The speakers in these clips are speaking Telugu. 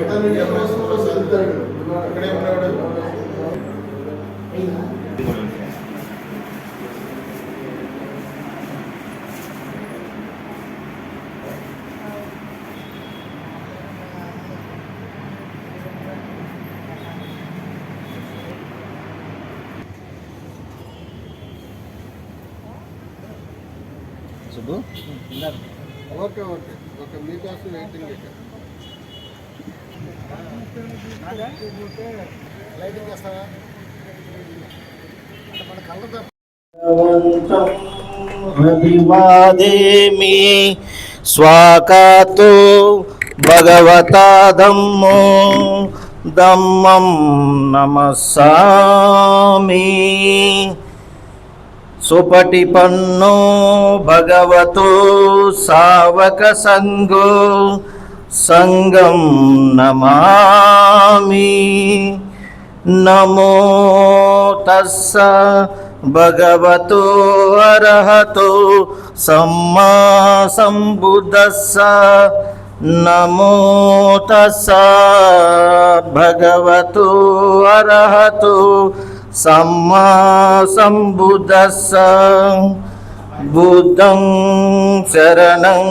ఇక్కడే లైటింగ్ చేస్తావా మన కళ్ళ అభివాదేమి స్వాకాతో భగవతా దమ్మో దమ్మం నమస్సామి సుపటిపన్నో భగవతో సావక సంగో సంగం నమామి నమో తస్స భగవతో అర్హతో సమ్మా సంబుద్ధస్స నమో తస్స భగవతో बुद्धं शरणं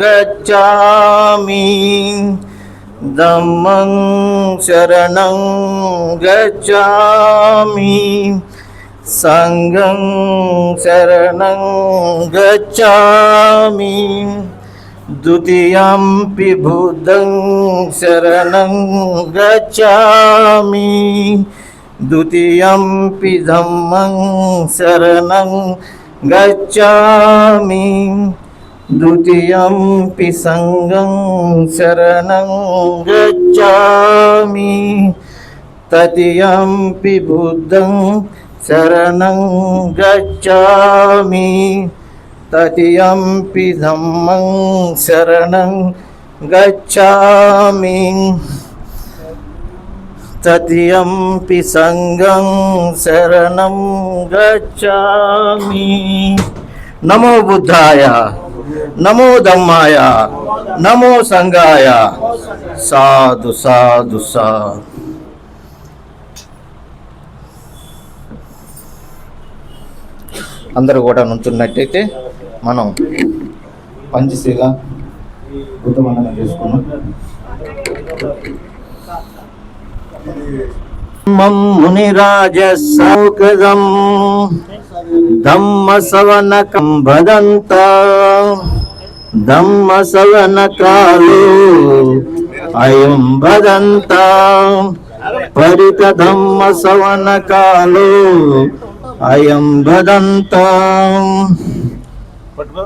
गच्छामि। धं शरणं गच्छामि। सङ्गं शरणं गच्छामि। द्वितीयं बुद्धं शरणं गच्छामि। द्वितीयं धम्मं शरणं गच्छामि। द्वितीयं पिसङ्गं शरणं गच्छामि। ततीयं पिबुद्धं शरणं गच्छामि। ततीयं पिसम्मं शरणं गच्छामि। తదియంపి సంగం శరణం గచ్చామి నమో బుద్ధాయ నమో దమ్మాయ నమో సంగాయ సాధు సాధు సాధు అందరూ కూడా నుంచున్నట్టయితే మనం పంచశీల బుద్ధమండలం చేసుకున్నాం. మునిరాజ సౌకదం ధమ్మ సవనకం భదంత. ధమ్మ సవన కాలో అయం భదంత. పరిత ధమ్మ సవన కాలో అయం భదంత పట్టుకో.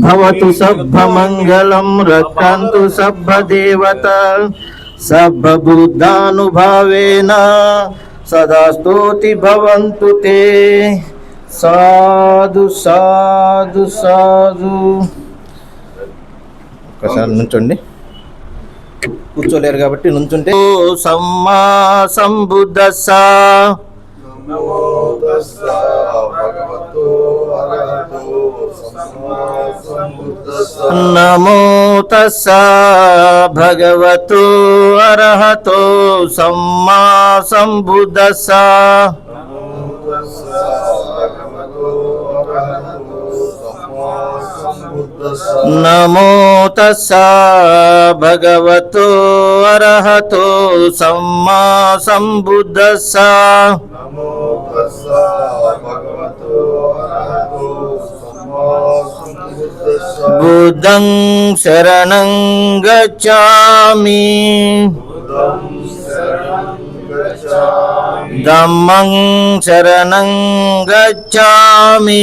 భవతు సభ్యమంగళం రక్షంతు సభ్యదేవత సర్వబుద్ధానుభావేన సదా స్తోతి భవంతు తే. సాధు సాధు సాధు. ఒకసారి నుంచోండి. కూర్చోలేరు కాబట్టి నుంచుంటే. ఓ సమ్మా సంబుద్ధస్స. నమో తస్స భగవతో అర్హతో సమ్మా సంబుద్ధస్స నమో తస్స భగవతో అర్హతో సమ్మా సంబుద్ధస్స నమో తస్స భగవతో అర్హతో సమ్మా సంబుద్ధస్స నమో తస్స భగవతో అర్హతో సమ్మా సంబుద్ధస్స నమో తస్స భగవతో అర్హతో సమ్మా సంబుద్ధస్స బుద్ధం శరణం గచ్చామి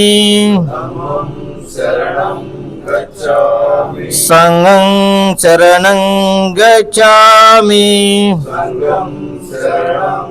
బుద్ధం శరణం గచ్ఛామి ధమ్మం శరణం గచ్చామి ధమ్మం శరణం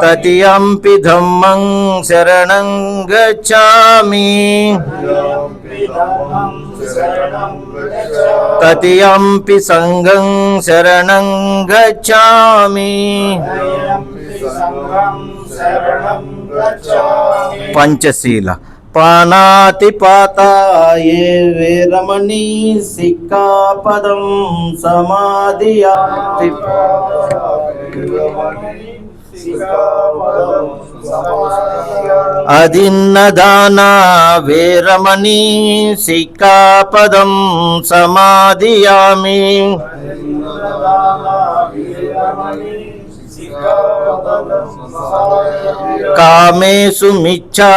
ద్వితీయంపి ధమ్మం శరణం గచ్చామి ద్వితీయంపి ధమ్మం శరణం తతియంపి బుద్ధం ప్రాణాతిపాతాయే గచ్చామి తతియంపి ధమ్మం శరణం గచ్చామి తతియంపి సంగం శరణం సిక్కాపదం సమాధియాతి అదిన్నదానా వేరమణి సిక్కాపదం సమాధియామి. కామేషు మిచ్చా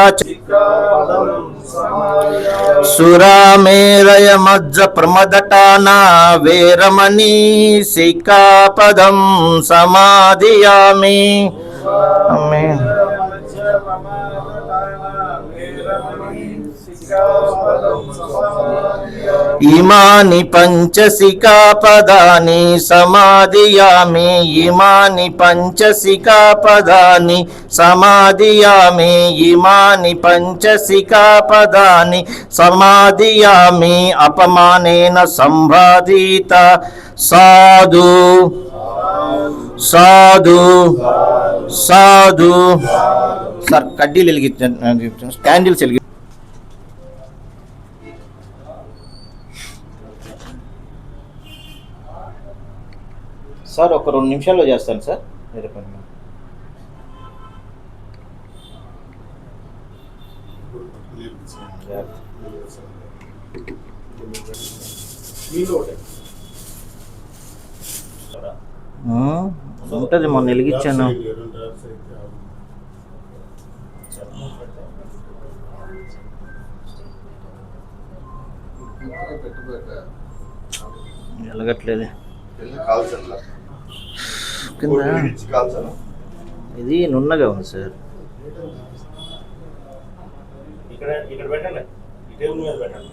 సురామేరయ మజ్జ ప్రమదటానా వేరమణి శిఖాపదం సమాధియామి ఆమేన్. ఇమాని పంచసికా పదాని సమాధియామి ఇమాని పంచసికా పదాని సమాధియామి ఇమాని పంచసికా పదాని సమాధియామి అపమానేన సంబాధిత సాధు సాధు సాధు. సార్ కడ్డీలు వెలిగించండి క్యాండిల్స్ వెలిగి సార్ ఒక రెండు నిమిషాల్లో చేస్తాను సార్. మీరు పని ఉంటుంది మొన్న వెలిగించాను. ఎలగట్లేదు. వెలగట్లేదు కింద? ఇది నున్నగా ఉంది సార్. ఇక్కడ ఇక్కడ పెట్టండి. ఈ టేబుల్ మీద పెట్టండి.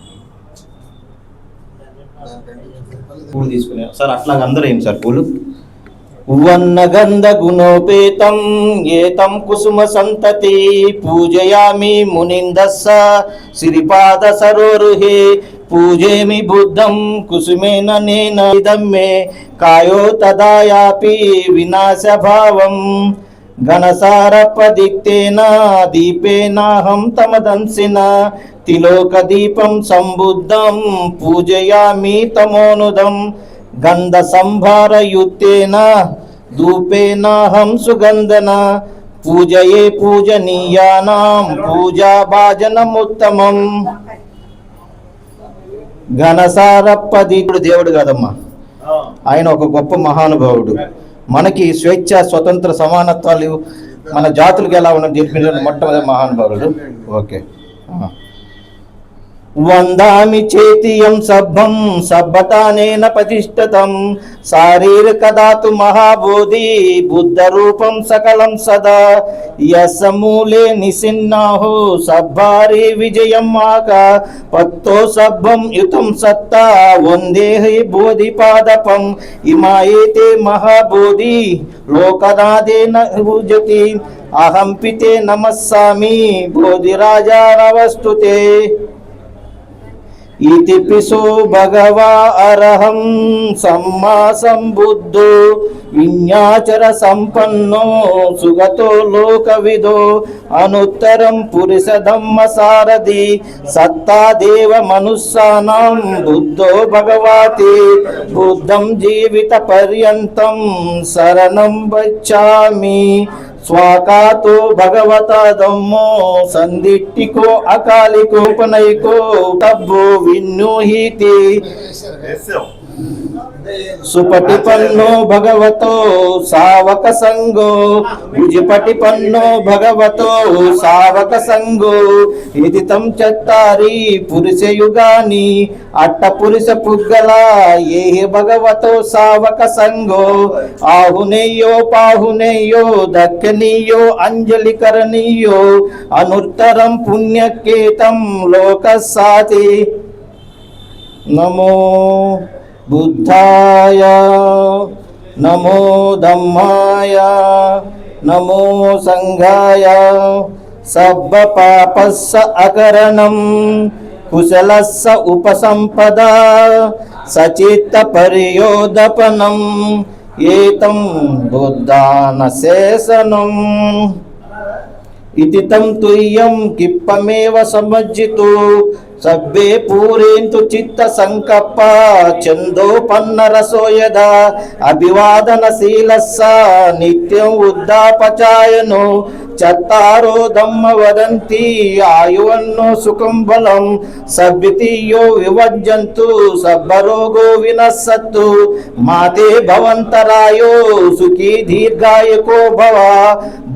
పూలు తీసుకునే సార్ అట్లా అందరూ ఏం సార్ పూలు? గుణోపేతం ఏతం కుసుమ సంతతి పూజయామి మునిందస్స శ్రీపాద సరోరుహే పూజేమి బుద్ధం కుసుమేన నేన ఇదం కాయో తదాయాపి వినాశభావం. ఘనసారపదిక్తేన దీపేనాహం తమదంసిన తిలోక దీపం సంబుద్ధం పూజయామి తమోనుదం. గంధ సంభారయుక్తేన ధూపేనాహం సుగంధన. పూజయే పూజనీయానాం పూజా భాజనముత్తమం ఘనసారప్పదీపుడు దేవుడు కాదమ్మా. ఆయన ఒక గొప్ప మహానుభావుడు. మనకి స్వేచ్ఛ స్వతంత్ర సమానత్వాలు మన జాతులకు ఎలా ఉన్నది చెప్పిన మొట్టమొదటి మహానుభావుడు. ఓకే. వందామి చేతియం సబ్బం సబ్బతానేన ప్రతిష్ఠితం శారీరకదాతు మహాబోధి బుద్ధ రూపం సకలం సదా. యసమూలే నిసిన్నాహు సభారి విజయం మాక పత్తో సభ్యం యుతం సత్తా వందే బోధి పాదపం. ఇమాయేతే మహాబోధి లోకనాదేన పూజతి అహం పితే నమస్సామి బోధిరాజా నవస్తుతే ఇతి పిశో భగవా అర్హం సమ్మా సంబుద్ధో విඤ్యాచర సంపన్నో సుగతో లోకవిదో అనుత్తరం పురుష ధమ్మ సారథి సత్తా దేవ మనుస్సానాం బుద్ధో భగవాతి బుద్ధం జీవిత పర్యంతం శరణం వచ్చామి స్వాకాతో భగవత దమ్మో సుపటి పన్నో భగవతో సావక సంగో విజిపటిపన్నో భగవతో సావక సంగో. ఇది తం చత్తారి పురుషయుగాని అట్ట పురుష పుగ్గల ఏ భగవతో సావక సంగో. ఆహునేయో పాహునేయో దక్కనీయో అంజలి కరణీయో అనుత్తరం పుణ్యకేతం లోక సాతి నమో బుద్ధాయ నమో ధమ్మాయ నమో సంఘాయ సబ్బ పాపస్స అకరణం కుశలస్స ఉపసంపద సచిత్త పర్యోదపనం ఏతం బుద్ధాన శేషనం ఇతి తం తుయ్యం కిప్పమేవ సమజ్జితు సబ్బే పూరేంతు చిత్త సంకప్ప చందోపన్న రసో యదా అభివాదన శీలస్స నిత్యం ఉద్దాపచాయను చత్తారో దమ్మ వదంతి ఆయువన్నో సుఖం బలం సబ్బితియో వివజ్జంతు సబ్బరోగో వినస్సత్తు మాతే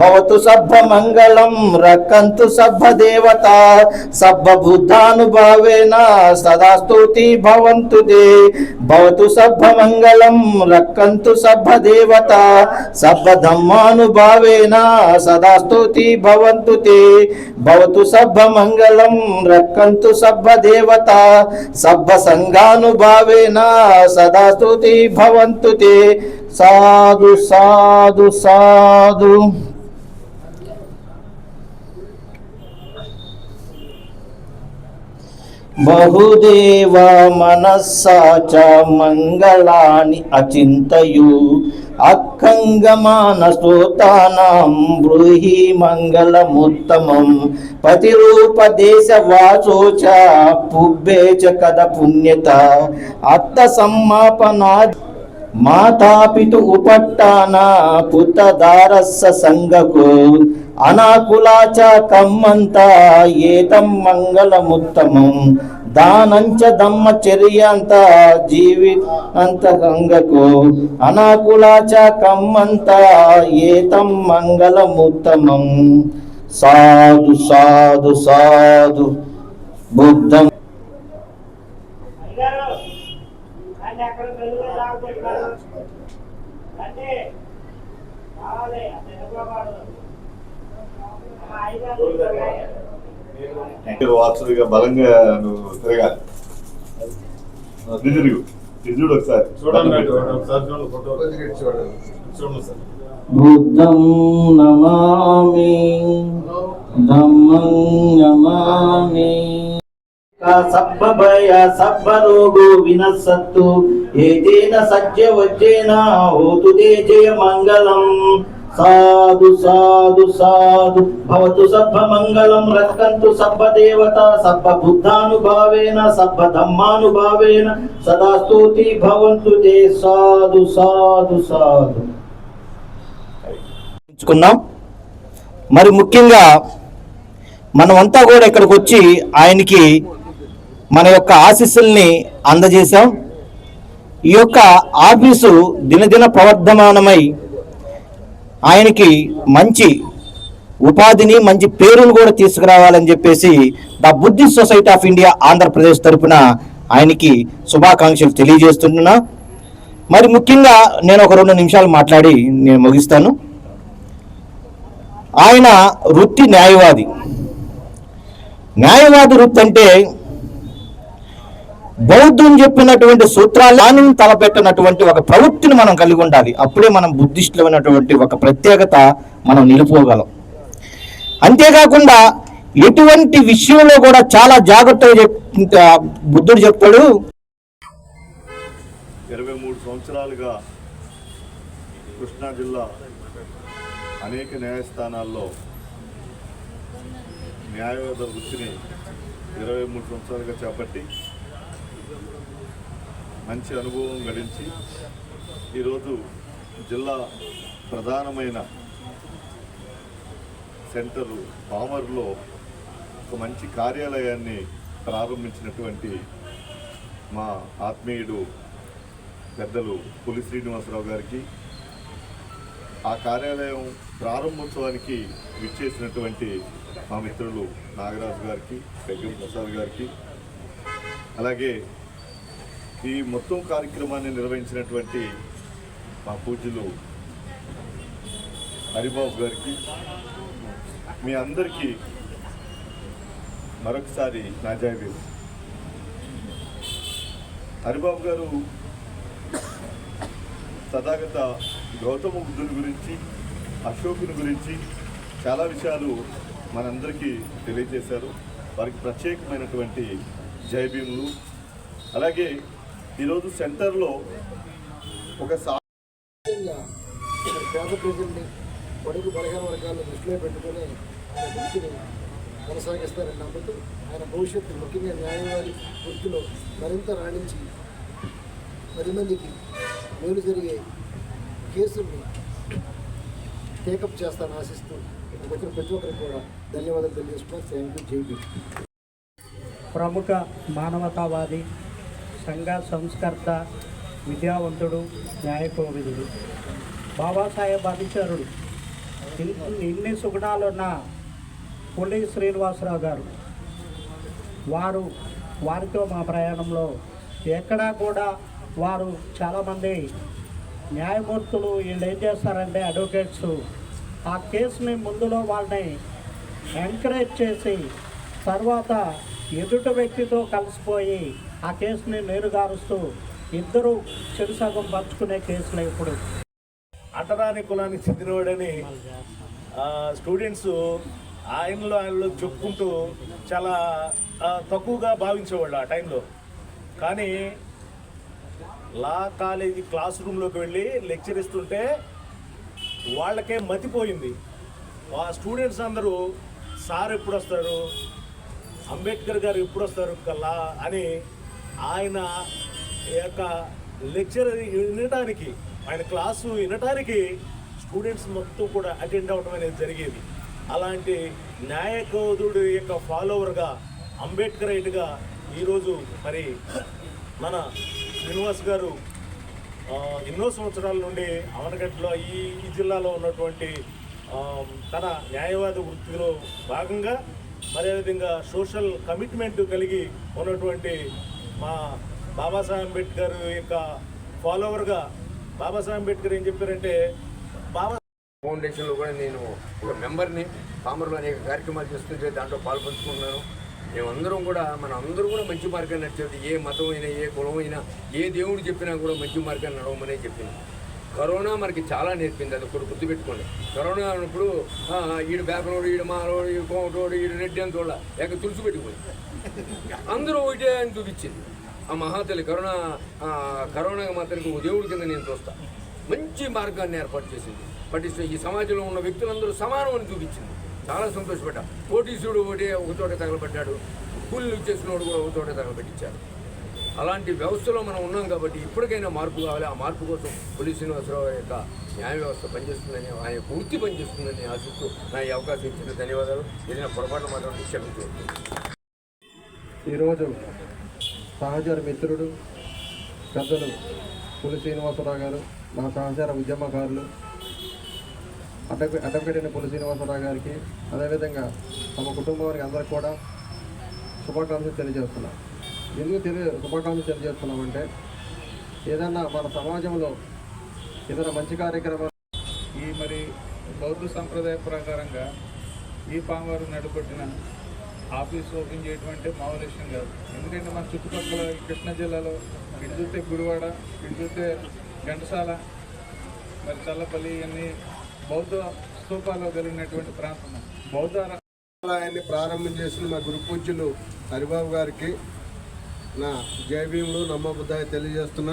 భవతు సభ మంగళం రక్కంతు సభ దేవత సభ బుద్ధానుభావేన సదా స్తుతి భవంతు దే భవతు సభ మంగళం రక్కంతు సభ దేవత సభ ధమ్మానుభావేన సదా స్తుతి భవంతు తే భవతు సభ మంగళం రక్కంతు సభ దేవత సభ సంఘానుభావేన సదా స్తుతి భవంతు తే సాధు సాధు సాధు. బహుదేవ మనస్సా చ మంగళాని అచింతయు. అక్కంగమాన స్తోతానాం బ్రూహి మంగళముత్తమం. పతిరూప దేశ వాచో పుబ్బే చ కద పుణ్యత. అత్త సమ్మాపనా మాతాపితు ఉపట్టాన పుతదారస్స సంగకు అనాకులాచ కమ్మంత ఏతం మంగళముత్తమం. దానంచ దమ్మ చర్యంత జీవి అంత గంగకు అనాకులాచ కమ్మంత ఏతం మంగళముత్తమం. సాధు సాధు సాధు బుద్ధం అయ్యారు అంటే అక్కడ పెళ్ళి రాకపోతున్నారు అంటే కావాలి అంటే ఎదురువాడు ఐదారు మీరు వారసుడిగా బలంగా నువ్వు తిరగాలి. ఇది చూడు ఒకసారి. చూడండి బుద్ధం నమామి ధమ్మం నమామి. సబ్బ భయ సబ్బ రోగో వినసత్తు ఏతేన సజ్జ వజ్జేన హోతు తే జయ మంగళం. సాధు సాధు సాధు. భవతు సభ మంగళం రక్షంతు సభ దేవత సభ బుద్ధానుభావేన సభ ధమ్మానుభావేన. సదా స్తుతి భవంతు తే సాధు సాధు సాధు. ఎంచుకున్నాం మరి ముఖ్యంగా మనమంతా కూడా ఇక్కడికి వచ్చి ఆయనకి మన యొక్క ఆశీస్సుల్ని అందజేశాం. ఈ యొక్క ఆఫీసు దినదిన ప్రవర్ధమానమై ఆయనకి మంచి ఉపాధిని మంచి పేరును కూడా తీసుకురావాలని చెప్పేసి the Buddhist society of India Andhra Pradesh తరఫున ఆయనకి శుభాకాంక్షలు తెలియజేస్తున్నా మరి ముఖ్యంగా నేను ఒక రెండు నిమిషాలు మాట్లాడి నేను ముగిస్తాను. ఆయన వృత్తి న్యాయవాది. న్యాయవాది వృత్తి అంటే బౌద్ధం చెప్పినటువంటి సూత్రాలను తలపెట్టినటువంటి ఒక ప్రవృత్తిని మనం కలిగి ఉండాలి. అప్పుడే మనం బుద్ధిస్టులమైనటువంటి ఒక ప్రత్యేకత మనం నిలుపుకోగలం. అంతేకాకుండా ఎటువంటి విషయంలో కూడా చాలా జాగ్రత్తగా చెప్ బుద్ధుడు చెప్తాడు. ఇరవై మూడు సంవత్సరాలుగా కృష్ణా జిల్లా అనేక న్యాయస్థానాల్లో న్యాయవాద వృత్తిని ఇరవై మూడు సంవత్సరాలుగా చేపట్టి మంచి అనుభవం గడించి ఈరోజు జిల్లా ప్రధానమైన సెంటర్ పామర్లో ఒక మంచి కార్యాలయాన్ని ప్రారంభించినటువంటి మా ఆత్మీయుడు పెద్దలు పులి శ్రీనివాసరావు గారికి ఆ కార్యాలయం ప్రారంభోత్సవానికి విచ్చేసినటువంటి మా మిత్రులు నాగరాజు గారికి పెగ్గం ప్రసాద్ గారికి అలాగే ఈ మొత్తం కార్యక్రమాన్ని నిర్వహించినటువంటి మా పూజలు హరిబాబు గారికి మీ అందరికీ మరొకసారి నా జైవీలు హరిబాబు గారు తథాగత గౌతమ బుద్ధుని గురించి అశోకుని గురించి చాలా విషయాలు మనందరికీ తెలియజేశారు. వారికి ప్రత్యేకమైనటువంటి జైభీములు అలాగే ఈరోజు సెంటర్లో ఒక పేద ప్రజల్ని బడుగు బలహీన వర్గాలను దృష్టిలో పెట్టుకొని ఆయన వృత్తిని కొనసాగిస్తారని నమ్ముతూ ఆయన భవిష్యత్తు ముఖ్యంగా న్యాయవాది వృత్తిలో మరింత రాణించి పది మందికి మేలు జరిగే కేసుల్ని టేకప్ చేస్తానని ఆశిస్తూ ఇక్కడికి వచ్చిన ప్రతి ఒక్కరికి కూడా ధన్యవాదాలు తెలియజేస్తున్నాను. థ్యాంక్ యూ జైపీ ప్రముఖ మానవతావాది సంఘ సంస్కర్త విద్యావంతుడు న్యాయకోవిదుడు బాబాసాహెబ్ అధిచరుడు ఇన్ని సుగుణాలున్న పుల్లి శ్రీనివాసరావు గారు. వారు వారితో మా ప్రయాణంలో ఎక్కడా కూడా వారు చాలామంది న్యాయమూర్తులు వీళ్ళు ఏం చేస్తారంటే అడ్వకేట్స్ ఆ కేసుని ముందులో వాళ్ళని ఎంకరేజ్ చేసి తర్వాత ఎదుటి వ్యక్తితో కలిసిపోయి ఆ కేసుని నేరుగారుస్తూ ఇద్దరు చెరుసగం పంచుకునే కేసులు ఇప్పుడు. అటరాని కులానికి చెందినవాడని స్టూడెంట్స్ ఆయనలో ఆయనలో చెప్పుకుంటూ చాలా తక్కువగా భావించేవాళ్ళు ఆ టైంలో. కానీ లా కాలేజీ క్లాస్ రూమ్లోకి వెళ్ళి లెక్చర్ ఇస్తుంటే వాళ్ళకే మతిపోయింది. ఆ స్టూడెంట్స్ అందరూ సార్ ఎప్పుడు వస్తారు అంబేద్కర్ గారు ఎప్పుడు వస్తారు కల్లా అని ఆయన యొక్క లెక్చర్ వినటానికి ఆయన క్లాసు వినటానికి స్టూడెంట్స్ మొత్తం కూడా అటెండ్ అవ్వడం అనేది జరిగేది. అలాంటి న్యాయకోదుడు యొక్క ఫాలోవర్గా అంబేద్కర్ అంబేద్కరైట్గా ఈరోజు మరి మన శ్రీనివాస్ గారు ఎన్నో సంవత్సరాల నుండి అవనగడ్డలో ఈ ఈ జిల్లాలో ఉన్నటువంటి తన న్యాయవాద వృత్తిలో భాగంగా మరే విధంగా సోషల్ కమిట్మెంట్ కలిగి ఉన్నటువంటి మా బాబాసాహెబ్ అంబేద్కర్ యొక్క ఫాలోవర్గా బాబాసాహెబ్ అంబేద్కర్ ఏం చెప్పారంటే బాబా ఫౌండేషన్లో కూడా నేను ఒక మెంబర్ని పామర్లో అనేక కార్యక్రమాలు చేస్తుంటే దాంట్లో పాల్పంచుకుంటున్నాను. మేమందరం కూడా మన అందరూ కూడా మంచి మార్గాన్ని నడిచేది ఏ మతం అయినా ఏ కులం అయినా ఏ దేవుడు చెప్పినా కూడా మంచి మార్గాన్ని నడవమనే చెప్పింది కరోనా మనకి చాలా నేర్పింది అది ఒకటి గుర్తుపెట్టుకోండి. కరోనా అన్నప్పుడు ఈడు బేకరోడు ఈడు మాలోడు ఈడు కోమటోడు ఈడు రెడ్డి లేక తులుసు పెట్టుకోండి అందరూ ఒకటే అని చూపించింది ఆ మహాతల్లి కరోనా కరోనా మాత్రం దేవుడి కింద నేను చూస్తా. మంచి మార్గాన్ని ఏర్పాటు చేసింది. పట్టిస్తే ఈ సమాజంలో ఉన్న వ్యక్తులందరూ సమానం అని చూపించింది. చాలా సంతోషపడ్డా. కోటీశ్వరుడు ఒకటే ఒక చోట తగలబడ్డాడు. కూలీలు చేసుకున్నవాడు కూడా ఒక చోట తగలబెట్టించారు. అలాంటి వ్యవస్థలో మనం ఉన్నాం కాబట్టి ఇప్పటికైనా మార్పు కావాలి. ఆ మార్పు కోసం పోలీస్ శ్రీనివాసరావు యొక్క న్యాయ వ్యవస్థ పనిచేస్తుందని ఆయన యొక్క వృత్తి పనిచేస్తుందని ఆశిస్తూ నా ఈ అవకాశం ఇచ్చిన ధన్యవాదాలు. ఏదైనా పొరపాటు మాత్రం క్షమించవచ్చు ఈరోజు సహచర మిత్రుడు పెద్దలు పులి శ్రీనివాసరావు గారు మా సహచర ఉద్యమకారులు అడ్డపి అడ్డపెట్టిన పులి శ్రీనివాసరావు గారికి అదేవిధంగా తమ కుటుంబానికి అందరికి కూడా శుభాకాంక్షలు తెలియజేస్తున్నాం. ఎందుకు తెలియ శుభాకాంక్షలు తెలియజేస్తున్నామంటే ఏదన్నా మన సమాజంలో ఏదైనా మంచి కార్యక్రమాలు ఈ మరి బౌద్ధ సంప్రదాయ ప్రకారంగా ఈ పామవారు నడుపట్టిన ఆఫీస్ ఓపెన్ చేయడం అంటే మామూలు విషయం కాదు. ఎందుకంటే మన చుట్టుపక్కల కృష్ణా జిల్లాలో ఇటు చూస్తే గుడివాడ ఇటు చూస్తే ఘంటసాల మరి చల్లపల్లి ఇవన్నీ బౌద్ధ స్థూపాల్లో కలిగినటువంటి ప్రాంతం. బౌద్ధ ఆలయాన్ని ప్రారంభం చేసిన మా గురు పూజ్యులు హరిబాబు గారికి నా జై భీములు నమ్మబుద్ధాయి తెలియజేస్తున్నా.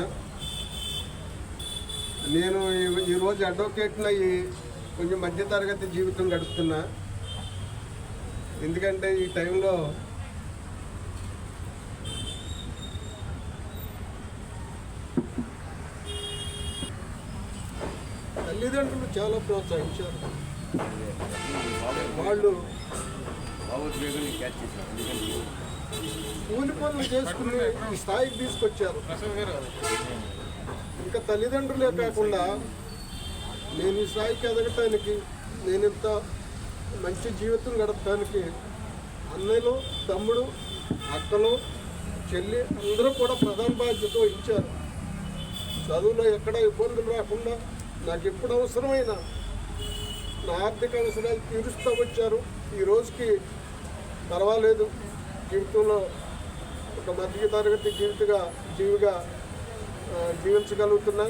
నేను ఈ- ఈరోజు అడ్వకేట్ని అయ్యి కొంచెం మధ్యతరగతి జీవితం గడుపుతున్నా. ఎందుకంటే ఈ టైంలో తల్లిదండ్రులు చాలా ప్రోత్సహించారు. వాళ్ళు కూలి పనులు చేసుకుని ఈ స్థాయికి తీసుకొచ్చారు. ఇంకా తల్లిదండ్రులే కాకుండా నేను ఈ స్థాయికి ఎదగటానికి నేను ఇంత మంచి జీవితం గడపడానికి అన్నయ్యలు తమ్ముడు అక్కలు చెల్లి అందరూ కూడా ప్రధాన బాధ్యత ఇచ్చారు చదువులో ఎక్కడ ఇబ్బందులు రాకుండా నాకు ఎప్పుడు అవసరమైన నా ఆర్థిక అవసరాలు తీరుస్తూ వచ్చారు. ఈ రోజుకి పర్వాలేదు. జీవితంలో ఒక మధ్య తరగతి జీవితగా జీవిగా ఆ, జీవించగలుగుతున్నా.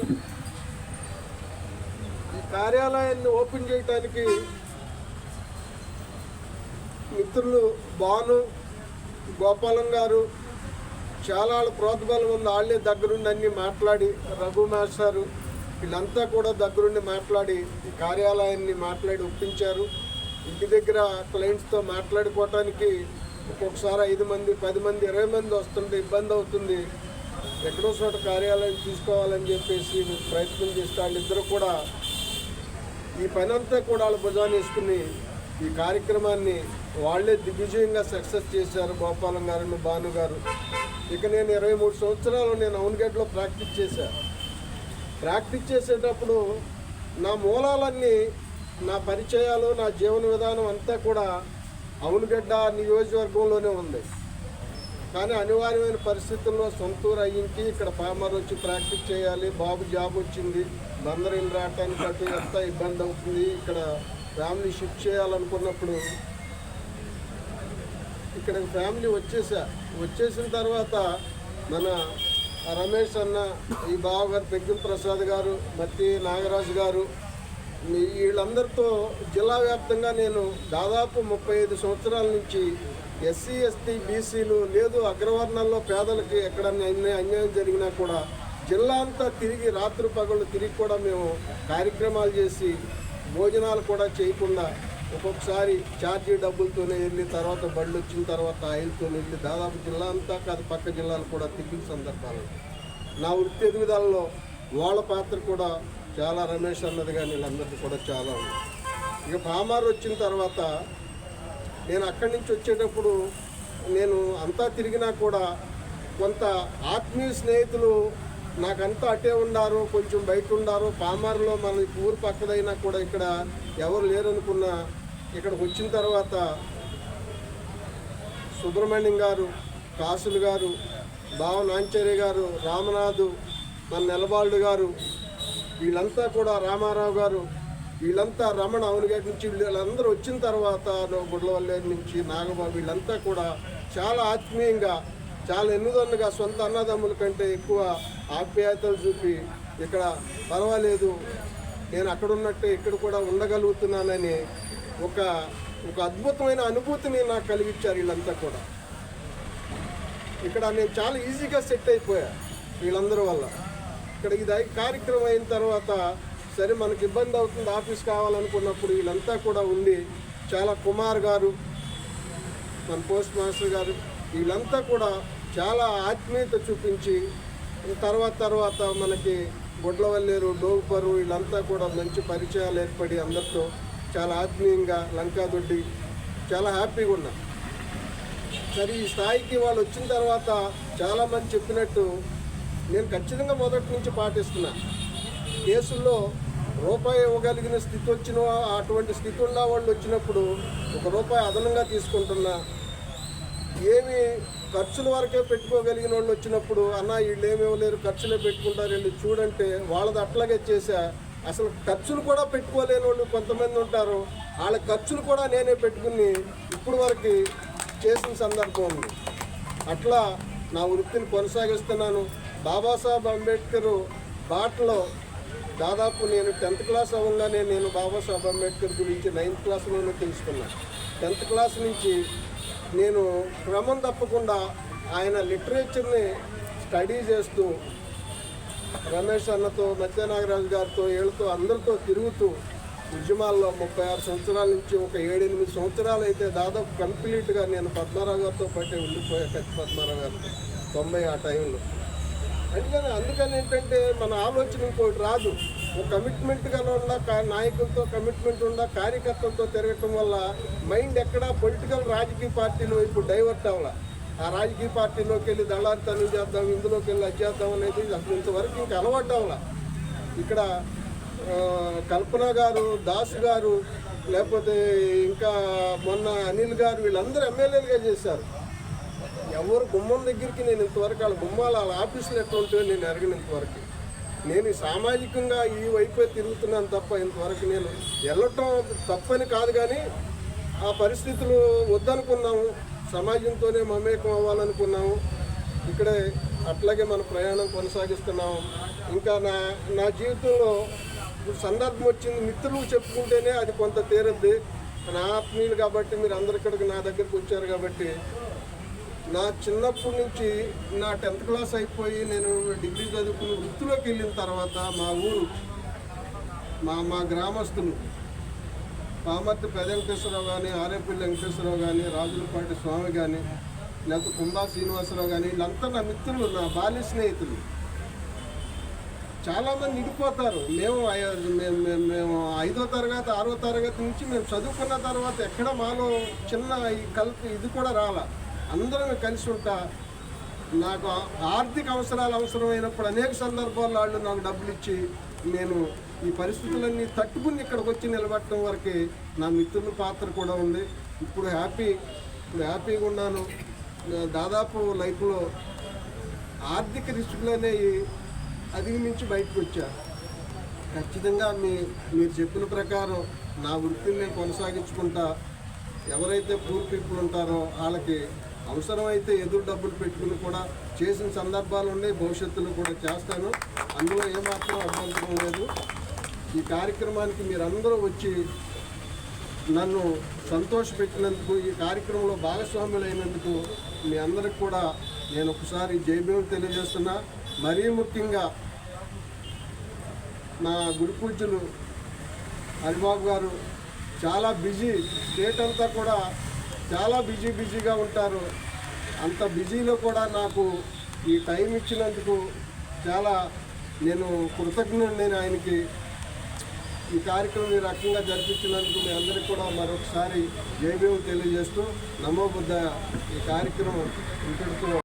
ఈ కార్యాలయాన్ని ఓపెన్ చేయటానికి మిత్రులు భాను గోపాలం గారు చాలా ప్రోద్బలం ఉంది. వాళ్ళే దగ్గరుండి అన్ని మాట్లాడి రఘు మాస్టారు వీళ్ళంతా కూడా దగ్గరుండి మాట్లాడి ఈ కార్యాలయాన్ని మాట్లాడి ఒప్పించారు. ఇంటి దగ్గర క్లయింట్స్తో మాట్లాడుకోవటానికి ఒక్కొక్కసారి ఐదు మంది పది మంది ఇరవై మంది వస్తుంటే ఇబ్బంది అవుతుంది. ఎక్కడో చోట కార్యాలయం తీసుకోవాలని చెప్పేసి ప్రయత్నం చేస్తే వాళ్ళిద్దరూ కూడా ఈ పని అంతా కూడా వాళ్ళ భుజాన్ని వేసుకుని ఈ కార్యక్రమాన్ని వాళ్ళే దిగ్విజయంగా సక్సెస్ చేశారు. గోపాలం గారు భాను గారు. ఇక నేను ఇరవై మూడు సంవత్సరాలు నేను అవునగడ్డలో ప్రాక్టీస్ చేశాను ప్రాక్టీస్ చేసేటప్పుడు నా మూలాలన్నీ నా పరిచయాలు నా జీవన విధానం అంతా కూడా అవునగడ్డ నియోజకవర్గంలోనే ఉంది. కానీ అనివార్యమైన పరిస్థితుల్లో సొంతూరు అయ్యించి ఇక్కడ పామర్ వచ్చి ప్రాక్టీస్ చేయాలి బాబు జాబ్ వచ్చింది బందరీలు రావటానికి అటు ఎంత ఇబ్బంది అవుతుంది ఇక్కడ ఫ్యామిలీ షిఫ్ట్ చేయాలనుకున్నప్పుడు ఇక్కడ ఫ్యామిలీ వచ్చేసా వచ్చేసిన తర్వాత మన రమేష్ అన్న ఈ బావ గారు పెగ్గిం ప్రసాద్ గారు మత్తి నాగరాజు గారు వీళ్ళందరితో జిల్లా వ్యాప్తంగా నేను దాదాపు ముప్పై ఐదు సంవత్సరాల నుంచి ఎస్సీ ఎస్టీ బీసీలు లేదు అగ్రవర్ణాల్లో పేదలకి ఎక్కడన్నా అన్యాయం అన్యాయం జరిగినా కూడా జిల్లా అంతా తిరిగి రాత్రి పగళ్ళు తిరిగి కూడా మేము కార్యక్రమాలు చేసి భోజనాలు కూడా చేయకుండా ఒక్కొక్కసారి ఛార్జీ డబ్బులతోనే వెళ్ళి తర్వాత బండ్లు వచ్చిన తర్వాత ఆయిల్తో వెళ్ళి దాదాపు జిల్లా అంతా కాదు పక్క జిల్లాలు కూడా తిప్పిన సందర్భాలు. నా వృత్తి ఎదుగుదలలో వాళ్ళ పాత్ర కూడా చాలా రమేష్ అన్నది కానీ వీళ్ళందరికీ కూడా చాలా ఉంది. ఇక పామార్ వచ్చిన తర్వాత నేను అక్కడి నుంచి వచ్చేటప్పుడు నేను అంతా తిరిగినా కూడా కొంత ఆత్మీయ స్నేహితులు నాకంతా అటే ఉండారు కొంచెం బయట ఉండారు పామార్లో మన ఊరు పక్కదైనా కూడా ఇక్కడ ఎవరు లేరనుకున్నా ఇక్కడికి వచ్చిన తర్వాత సుబ్రహ్మణ్యం గారు కాసులు గారు బావనాంచార్య గారు రామనాథు మన నెలబాళ్ళు గారు వీళ్ళంతా కూడా రామారావు గారు వీళ్ళంతా రమణ అవునుగేటి నుంచి వీళ్ళందరూ వచ్చిన తర్వాత గుడ్లవల్లేరు నుంచి నాగబాబు వీళ్ళంతా కూడా చాలా ఆత్మీయంగా చాలా ఎన్నుదన్నుగా సొంత అన్నదమ్ముల కంటే ఎక్కువ ఆప్యాయతలు చూపి ఇక్కడ పర్వాలేదు నేను అక్కడ ఉన్నట్టే ఇక్కడ కూడా ఉండగలుగుతున్నానని ఒక ఒక అద్భుతమైన అనుభూతిని నాకు కలిగించారు వీళ్ళంతా కూడా. ఇక్కడ నేను చాలా ఈజీగా సెట్ అయిపోయా వీళ్ళందరి వల్ల. ఇక్కడ ఇది కార్యక్రమం అయిన తర్వాత సరే మనకి ఇబ్బంది అవుతుంది ఆఫీస్ కావాలనుకున్నప్పుడు వీళ్ళంతా కూడా ఉండి చాలా కుమార్ గారు మన పోస్ట్ మాస్టర్ గారు వీళ్ళంతా కూడా చాలా ఆత్మీయత చూపించి తర్వాత తర్వాత మనకి బొడ్లవల్లేరు డోగుపరు వీళ్ళంతా కూడా మంచి పరిచయాలు ఏర్పడి అందరితో చాలా ఆత్మీయంగా లంకాదొడ్డి చాలా హ్యాపీగా ఉన్నా. సరే ఈ స్థాయికి వాళ్ళు వచ్చిన తర్వాత చాలామంది చెప్పినట్టు నేను ఖచ్చితంగా మొదటి నుంచి పాటిస్తున్నా. కేసుల్లో రూపాయి ఇవ్వగలిగిన స్థితి వచ్చిన అటువంటి స్థితి ఉన్న వాళ్ళు వచ్చినప్పుడు ఒక రూపాయి అదనంగా తీసుకుంటున్నా. ఏమి ఖర్చుల వరకే పెట్టుకోగలిగిన వాళ్ళు వచ్చినప్పుడు అన్న వీళ్ళు ఏమి ఇవ్వలేరు ఖర్చులే పెట్టుకుంటారు వీళ్ళు చూడంటే వాళ్ళది అట్లాగే చేశా అసలు ఖర్చులు కూడా పెట్టుకోలేని వాళ్ళు కొంతమంది ఉంటారు. వాళ్ళ ఖర్చులు కూడా నేనే పెట్టుకుని ఇప్పుడు వరకు చేసిన సందర్భం ఉంది. అట్లా నా వృత్తిని కొనసాగిస్తున్నాను. బాబాసాహెబ్ అంబేద్కర్ బాటలో దాదాపు నేను టెన్త్ క్లాస్ అవ్వగానే నేను బాబాసాహెబ్ అంబేద్కర్ గురించి నైన్త్ క్లాస్లోనే తెలుసుకున్నాను టెన్త్ క్లాస్ నుంచి నేను క్రమం తప్పకుండా ఆయన లిటరేచర్ని స్టడీ చేస్తూ రమేష్ అన్నతో మత్య నాగరాజు గారితో వీళ్ళతో అందరితో తిరుగుతూ ఉద్యమాల్లో ముప్పై ఆరు సంవత్సరాల నుంచి ఒక ఏడెనిమిది సంవత్సరాలు అయితే దాదాపు కంప్లీట్గా నేను పద్మారావు గారితో పాటే ఉండిపోయా కచ్చి పద్మారావు గారితో తొంభై ఆ టైంలో. అందుకని అందుకని ఏంటంటే మన ఆలోచన ఇంకోటి రాదు. ఒక కమిట్మెంట్గా ఉన్న కా- నాయకులతో కమిట్మెంట్ ఉన్న కార్యకర్తలతో తిరగటం వల్ల మైండ్ ఎక్కడా పొలిటికల్ రాజకీయ పార్టీలు ఇప్పుడు డైవర్ట్ అవ్వాల. ఆ రాజకీయ పార్టీలోకి వెళ్ళి దళారితనం చేద్దాం ఇందులోకి వెళ్ళి అది చేద్దాం అనేది అసలు ఇంతవరకు ఇంకా అలవాటు ఇక్కడ కల్పన గారు దాస్ గారు లేకపోతే ఇంకా మొన్న అనిల్ గారు వీళ్ళందరూ ఎమ్మెల్యేలుగా చేశారు. ఎవరు గుమ్మం దగ్గరికి నేను ఇంతవరకు వాళ్ళ గుమ్మాల వాళ్ళ ఆఫీసులు ఎట్లుంటే నేను ఎరగను ఇంతవరకు. నేను సామాజికంగా ఈ వైపే తిరుగుతున్నాను తప్ప ఇంతవరకు నేను వెళ్ళటం తప్పని కాదు కానీ ఆ పరిస్థితులు వద్దనుకున్నాము. సమాజంతోనే మమేకం అవ్వాలనుకున్నాము. ఇక్కడే అట్లాగే మన ప్రయాణం కొనసాగిస్తున్నాము. ఇంకా నా నా జీవితంలో ఇప్పుడు సందర్భం వచ్చింది మిత్రులు చెప్పుకుంటేనే అది కొంత తీరద్ది. నా ఆత్మీయులు కాబట్టి మీరు అందరు ఇక్కడికి నా దగ్గరికి వచ్చారు కాబట్టి నా చిన్నప్పటి నుంచి నా టెన్త్ క్లాస్ అయిపోయి నేను డిగ్రీ చదువుకుని వృత్తిలోకి వెళ్ళిన తర్వాత మా ఊరు మా మా గ్రామస్తులు పామర్తి పెద వెంకటేశ్వరరావు కానీ ఆరేపల్లి వెంకటేశ్వరరావు కానీ రాజులపాటి స్వామి కానీ లేకపోతే కుంభా శ్రీనివాసరావు కానీ వీళ్ళంతా నా మిత్రులు నా బాల్య స్నేహితులు. చాలామంది నిండిపోతారు. మేము మేము మేము- మేము ఐదో తరగతి ఆరో తరగతి నుంచి మేము చదువుకున్న తర్వాత ఎక్కడ మాలో చిన్న ఈ కలిపి ఇది కూడా రాల. అందరం కలిసి ఉంటా. నాకు ఆర్థిక అవసరాలు అవసరమైనప్పుడు అనేక సందర్భాల్లో వాళ్ళు నాకు డబ్బులు ఇచ్చి నేను ఈ పరిస్థితులన్నీ తట్టుకుని ఇక్కడికి వచ్చి నిలబెట్టడం వరకే నా మిత్రుల పాత్ర కూడా ఉంది. ఇప్పుడు హ్యాపీ ఇప్పుడు హ్యాపీగా ఉన్నాను. దాదాపు లైఫ్లో ఆర్థిక రిస్కులు అనేవి అధిగమించి బయటకు వచ్చా. ఖచ్చితంగా మీ మీరు చెప్పిన ప్రకారం నా వృత్తిని నేను కొనసాగించుకుంటా. ఎవరైతే పూర్ పీపుల్ ఉంటారో వాళ్ళకి అవసరమైతే ఎదురు డబ్బులు పెట్టుకుని కూడా చేసిన సందర్భాలు ఉన్నాయి భవిష్యత్తులో కూడా చేస్తాను. అందులో ఏమాత్రం అభ్యంతరం లేదు. ఈ కార్యక్రమానికి మీరందరూ వచ్చి నన్ను సంతోషపెట్టినందుకు ఈ కార్యక్రమంలో భాగస్వాములైనందుకు మీ అందరికి కూడా నేను ఒకసారి జైభీం తెలియజేస్తున్నా. మరీ ముఖ్యంగా నా గురు పూజలు హరిబాబు గారు చాలా బిజీ స్టేట్ అంతా కూడా చాలా బిజీ బిజీగా ఉంటారు. అంత బిజీలో కూడా నాకు ఈ టైం ఇచ్చినందుకు చాలా నేను కృతజ్ఞుడు నేను ఆయనకి ఈ కార్యక్రమం ఈ రకంగా జరిపించినందుకు మీ అందరికీ కూడా మరొకసారి జైభీం తెలియజేస్తూ నమోబుద్ధ ఈ కార్యక్రమం ఇంతటితో